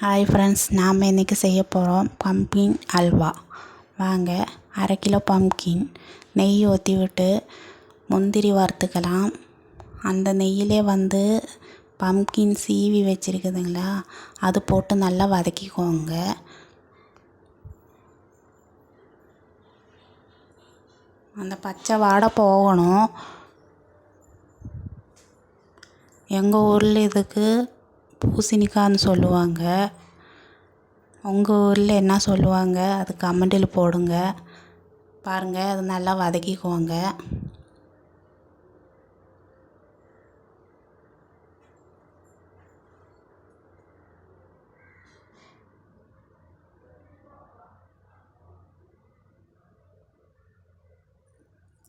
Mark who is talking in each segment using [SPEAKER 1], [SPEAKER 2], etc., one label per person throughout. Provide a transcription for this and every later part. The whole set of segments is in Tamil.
[SPEAKER 1] ஹாய் ஃப்ரெண்ட்ஸ் நாம் இன்றைக்கி செய்ய போகிறோம் பம்ப்கின் அல்வா. வாங்க அரை கிலோ பம்ப்கின் நெய் ஊற்றி விட்டு முந்திரி வறுத்துக்கலாம். அந்த நெய்யிலே வந்து பம்ப்கின் சீவி வச்சுருக்குதுங்களா அது போட்டு நல்லா வதக்கிக்கோங்க. அந்த பச்சை வாடை போகணும். எங்கள் ஊரில் இதுக்கு பூசணிக்காய்ன்னு சொல்லுவாங்க. உங்கள் ஊரில் என்ன சொல்லுவாங்க? அது கமெண்டில் போடுங்க. பாருங்கள் அது நல்லா வதக்கிக்கோங்க.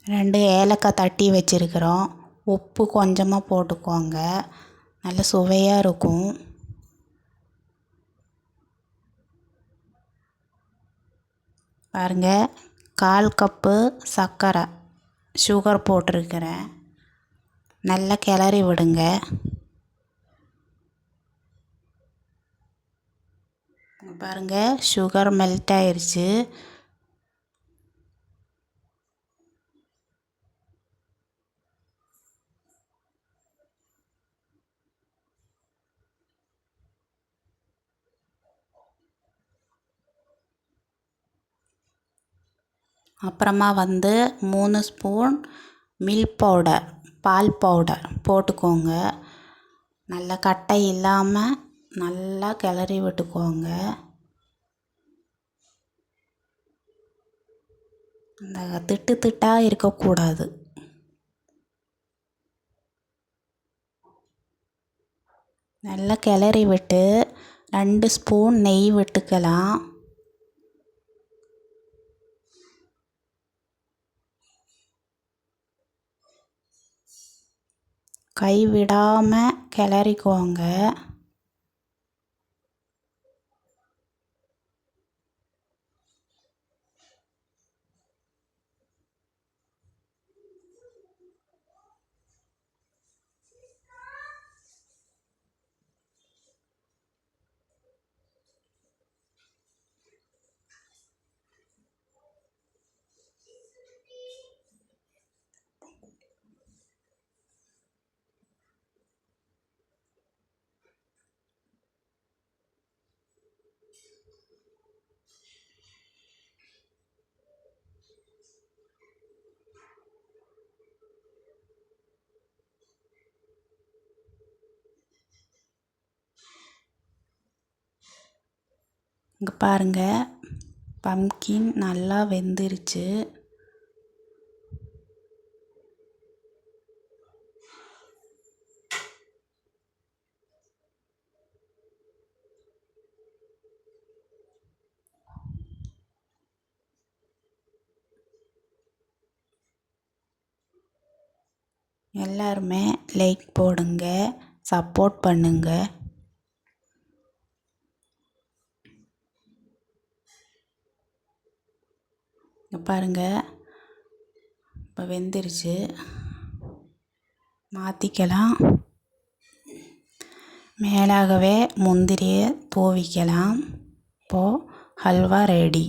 [SPEAKER 1] ரெண்டு ஏலக்காய் தட்டி வச்சுருக்குறோம். உப்பு கொஞ்சமாக போட்டுக்கோங்க. நல்ல சுவையாக இருக்கும். பாருங்கள் கால் கப்பு சர்க்கரை சுகர் போட்டிருக்கிறேன். நல்லா கிளறி விடுங்க. பாருங்கள் சுகர் மெல்ட் ஆயிடுச்சு அப்புறமா வந்து மூணு ஸ்பூன் மில்க் பவுடர் பால் பவுடர் போட்டுக்கோங்க. நல்லா கட்டை இல்லாமல் நல்லா கிளறி விட்டுக்கோங்க. இந்த திட்டு திட்டாக இருக்கக்கூடாது. நல்லா கிளறி விட்டு ரெண்டு ஸ்பூன் நெய் விட்டுக்கலாம். கைவிடாமல் கிளறிக்கோங்க. இங்கே பாருங்கள் பம்கின் நல்லா வெந்துருச்சு. எல்லாருமே லைக் போடுங்க சப்போர்ட் பண்ணுங்கள் இங்கே பாருங்கள் இப்போ வெந்துருச்சு. மாற்றிக்கலாம் மேலாகவே முந்திரியை தூவிக்கலாம். இப்போது ஹல்வா ரெடி